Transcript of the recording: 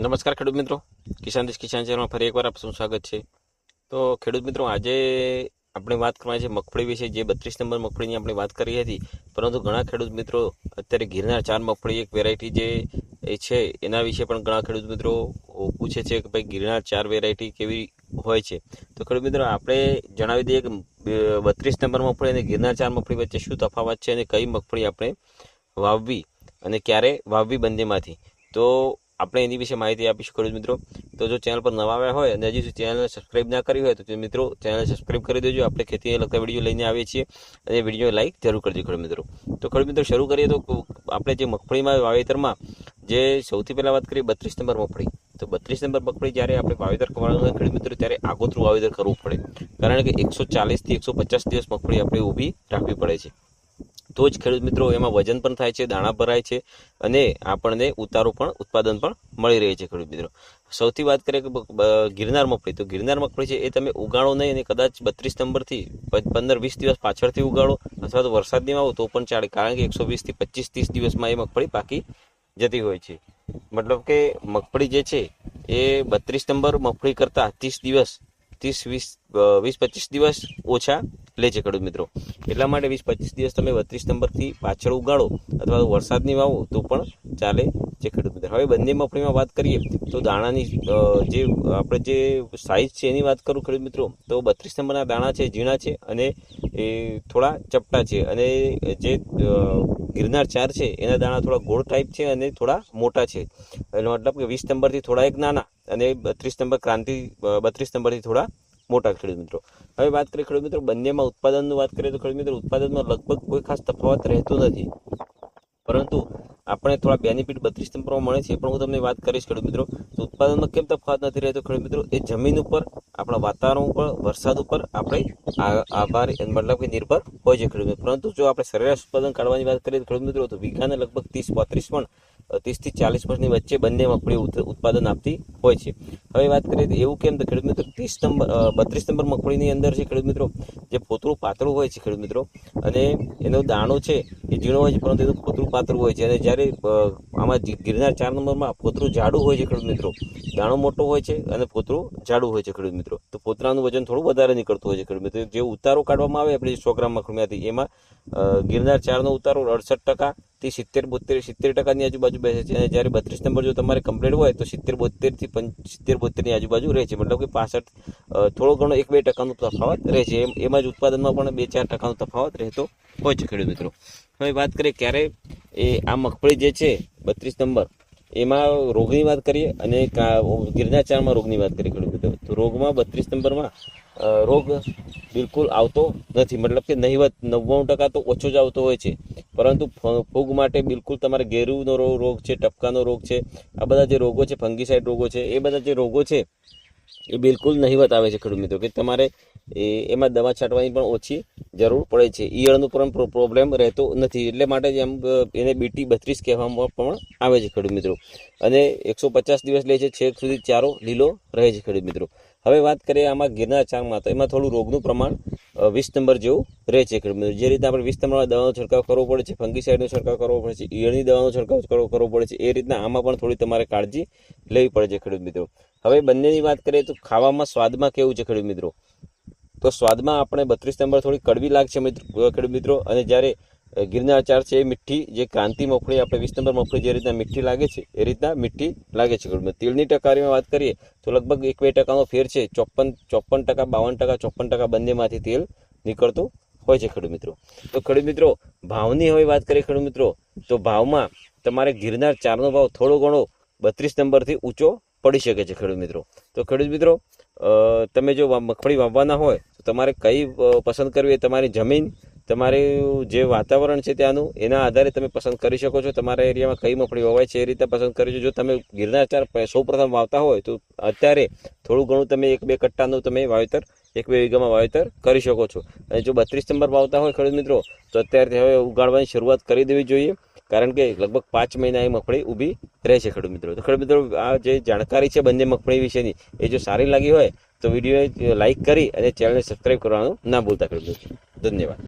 નમસ્કાર ખેડૂત મિત્રો. કિસાન દેશ કિસાન ચેનલમાં ફરી એકવાર આપનું સ્વાગત છે. તો ખેડૂત મિત્રો, આજે આપણે વાત કરવાની છે મગફળી વિશે, જે બત્રીસ નંબર મગફળીની આપણે વાત કરી હતી, પરંતુ ઘણા ખેડૂત મિત્રો અત્યારે ગિરનાર ચાર મગફળી એક વેરાયટી જે છે, એના વિશે પણ ઘણા ખેડૂત મિત્રો પૂછે છે કે ભાઈ ગિરનાર ચાર વેરાયટી કેવી હોય છે. તો ખેડૂત મિત્રો, આપણે જણાવી દઈએ કે બત્રીસ નંબર મગફળી અને ગિરનાર ચાર મગફળી વચ્ચે શું તફાવત છે અને કઈ મગફળી આપણે વાવવી અને ક્યારે વાવવી બંનેમાંથી. તો આપણે એની વિશે માહિતી આપીશું ખરું મિત્રો. તો જો ચેનલ પર નવા આવ્યા હોય અને હજી સુધી ચેનલને સબસ્ક્રાઇબ ના કરી હોય તો મિત્રો ચેનલ સબસ્ક્રાઇબ કરી દેજો. આપણે ખેતીને લગતા વીડિયો લઈને આવીએ છીએ અને વીડિયો લાઇક જરૂર કરજો ખરું મિત્રો. તો ખરું મિત્રો, શરૂ કરીએ તો આપણે જે મગફળીમાં વાવેતરમાં, જે સૌથી પહેલાં વાત કરીએ બત્રીસ નંબર મગફળી. તો બત્રીસ નંબર મગફળી જ્યારે આપણે વાવેતર કરવાનું હોય ખેડૂત મિત્રો, ત્યારે આગોતરું વાવેતર કરવું પડે. કારણ કે એકસો ચાલીસથી એકસો પચાસ દિવસ મગફળી આપણે ઊભી રાખવી પડે છે. તો જ ખેડૂત મિત્રો એમાં વજન પણ થાય છે, દાણા ભરાય છે અને આપણને ઉતારો પણ, ઉત્પાદન પણ મળી રહે છે ખેડૂત મિત્રો. સૌથી વાત કરીએ કે ગિરનાર મગફળી. તો ગિરનાર મગફળી છે એ તમે ઉગાડો નહીં અને કદાચ બત્રીસ નંબરથી પંદર વીસ દિવસ પાછળથી ઉગાડો અથવા તો વરસાદની આવો તો પણ ચાલે, કારણ કે એકસો વીસથી પચીસ ત્રીસ દિવસમાં એ મગફળી પાકી જતી હોય છે. મતલબ કે મગફળી જે છે એ બત્રીસ નંબર મગફળી કરતાં ત્રીસ દિવસ, ત્રીસ વીસ વીસ પચીસ દિવસ ઓછા લે છે ખેડૂત મિત્રો. એટલા માટે વીસ પચીસ દિવસ તમે બત્રીસ નંબરથી પાછળ ઉગાડો અથવા વરસાદની વાવો તો પણ ચાલે છે ખેડૂત મિત્રો. હવે બંને મગફળીમાં વાત કરીએ તો દાણાની જે આપણે જે સાઇઝ છે એની વાત કરું ખેડૂત મિત્રો, તો બત્રીસ નંબરના દાણા છે, ઝીણા છે અને એ થોડા ચપટા છે અને જે ગિરનાર ચાર છે એના દાણા થોડા ગોળ ટાઈપ છે અને થોડા મોટા છે. એટલે મતલબ કે વીસ નંબરથી થોડા એક નાના અને બત્રીસ નંબર ક્રાંતિ બત્રીસ નંબરથી થોડા મોટા ખેડૂત મિત્રો. હવે વાત કરીએ ખેડૂત મિત્રો, બંનેમાં ઉત્પાદનની વાત કરીએ તો ખેડૂત મિત્રો, ઉત્પાદનમાં લગભગ કોઈ ખાસ તફાવત રહેતો નથી. પરંતુ આપણે થોડા બેનિફિટ બત્રીસ નંબરમાં મળે છે પણ હું તમને વાત કરીશ ખેડૂત મિત્રો. તો ઉત્પાદનમાં કેમ તફાવત નથી રહેતો ખેડૂત મિત્રો? એ જમીન ઉપર, આપણા વાતાવરણ ઉપર, વરસાદ ઉપર આપણે આભાર મતલબ કે નિર્ભર હોય છે ખેડૂત પરંતુ જો આપણે સરેરાશ ઉત્પાદન કાઢવાની વાત કરીએ તો ખેડૂત મિત્રો, તો વીઘાને લગભગ ત્રીસ પાંત્રીસ પણ ત્રીસથી ચાલીસ વર્ષની વચ્ચે બંને મગફળી ઉત્પાદન આપતી હોય છે. હવે વાત કરીએ તો એવું કેમ તો ખેડૂત મિત્રો, ત્રીસ નંબર બત્રીસ નંબર મગફળીની અંદર છે ખેડૂત મિત્રો, જે ફોતરું પાતળું હોય છે ખેડૂત મિત્રો, અને એનો દાણો છે એ ઝીણો હોય છે, પરંતુ એનું ફોતરું પાતળું હોય છે. અને જ્યારે આમાં ગિરનાર ચાર નંબરમાં ફોતરું જાડું હોય છે ખેડૂત મિત્રો, દાણો મોટો હોય છે અને ફોતરું જાડું હોય છે ખેડૂત મિત્રો. તો ફોતરાનું વજન થોડું વધારે નીકળતું હોય છે ખેડૂત મિત્રો. જે ઉતારો કાઢવામાં આવે, આપણે સો ગ્રામ મગફળીમાંથી એમાં ગિરનાર ચારનો ઉતારો અડસઠ ટકા થી સિત્તેર બોતેર સિત્તેર ટકાની આજુબાજુ બેસે છે અને જ્યારે બત્રીસ નંબર જો તમારે કમ્પ્લીટ હોય તો સિત્તેર બોતેરથી સિત્તેર બોતેરની આજુબાજુ રહે છે. મતલબ કે પાસઠ થોડો ઘણો એક બે ટકાનો તફાવત રહે છે. એમ, એમાં જ ઉત્પાદનમાં પણ બે ચાર ટકાનો તફાવત રહેતો હોય છે ખેડૂત મિત્રો. હવે વાત કરીએ ક્યારે એ આ મગફળી જે છે બત્રીસ નંબર એમાં રોગની વાત કરીએ અને ગિરનાચારમાં રોગની વાત કરીએ ખેડૂત મિત્રો તો રોગમાં બત્રીસ નંબરમાં રોગ બિલકુલ આવતો નથી. મતલબ કે નહીવત નવ્વાણું ટકા તો ઓછો જ આવતો હોય છે. પરંતુ ફૂગ માટે બિલકુલ તમારે ગેરુનો રોગ છે, ટપકાનો રોગ છે, આ બધા જે રોગો છે ફંગીસાઇડ રોગો છે, એ બધા જે રોગો છે, એ બિલકુલ નહીવત આવે છે ખેડૂત મિત્રો. કે તમારે એ, એમાં દવા છાંટવાની પણ ઓછી જરૂર પડે છે. ઈયળનો પણ પ્રોબ્લેમ રહેતો નથી. એટલે માટે જ એમ એને બીટી બત્રીસ કહેવામાં પણ આવે છે ખેડૂત મિત્રો. અને એકસો પચાસ દિવસ લે છે, છેક સુધી ચારો લીલો રહે છે ખેડૂત મિત્રો. હવે વાત કરીએ આમાં ગિરનાર ચારમાં તો એમાં થોડું રોગનું પ્રમાણ વીસ નંબર જેવું રહે છે ખેડૂત મિત્રો. જે રીતે આપણે વીસ નંબરમાં દવાનો છંટકાવ કરવો પડે છે ફંગીસાઇડનો છંટકાવ કરવો પડે છે, ઈયળની દવાનો છંટકાવ કરવો પડે છે, એ રીતના આમાં પણ થોડી તમારે કાળજી લેવી પડે છે ખેડૂત મિત્રો. હવે બંનેની વાત કરીએ તો ખાવામાં સ્વાદમાં કેવું છે ખેડૂત મિત્રો? તો સ્વાદમાં આપણે બત્રીસ નંબર થોડી કડવી લાગશે મિત્રો ખેડૂત મિત્રો. અને જ્યારે ગિરનાર ચાર છે એ મીઠી, જે ક્રાંતિ મગફળી આપણે વીસ નંબર મગફળી જે રીતના મીઠી લાગે છે, એ રીતના મીઠી લાગે છે. ખેડૂત તિલની ટકારીમાં વાત કરીએ, તો લગભગ એક બે ટકાનો ફેર છે. ચોપન ચોપન ટકા, બાવન ટકા, ચોપન ટકા બંનેમાંથી તેલ નીકળતું હોય છે ખેડૂત મિત્રો. તો ખેડૂત મિત્રો, ભાવની હવે વાત કરીએ ખેડૂત મિત્રો, તો ભાવમાં તમારે ગિરનાર ચારનો ભાવ થોડો ઘણો બત્રીસ નંબરથી ઊંચો પડી શકે છે ખેડૂત મિત્રો. તો ખેડૂત મિત્રો તમે જો મગફળી વાવવાના હોય તમારે કઈ પસંદ કરવી એ તમારી જમીન, તમારું જે વાતાવરણ છે ત્યાંનું, એના આધારે તમે પસંદ કરી શકો છો. તમારા એરિયામાં કઈ મગફળી વવાય છે એ રીતે પસંદ કરી જો તમે ગિરનાર ચાર સૌ પ્રથમ વાવતા હોય તો અત્યારે થોડું ઘણું તમે એક બે કટ્ટાનું તમે વાવેતર, એક બે વીઘામાં વાવેતર કરી શકો છો. અને જો બત્રીસ નંબર વાવતા હોય ખેડૂત મિત્રો, તો અત્યારથી હવે ઉગાડવાની શરૂઆત કરી દેવી જોઈએ. કારણ કે લગભગ પાંચ મહિના એ મગફળી ઊભી રહે છે ખેડૂત મિત્રો. તો ખેડૂત મિત્રો, આ જે જાણકારી છે બંને મગફળી વિશેની, એ જો સારી લાગી હોય, તો વીડિયો લાઇક કરી અને ચેનલને સબસ્ક્રાઈબ કરવાનું ના ભૂલતા ખેડૂત ધન્યવાદ.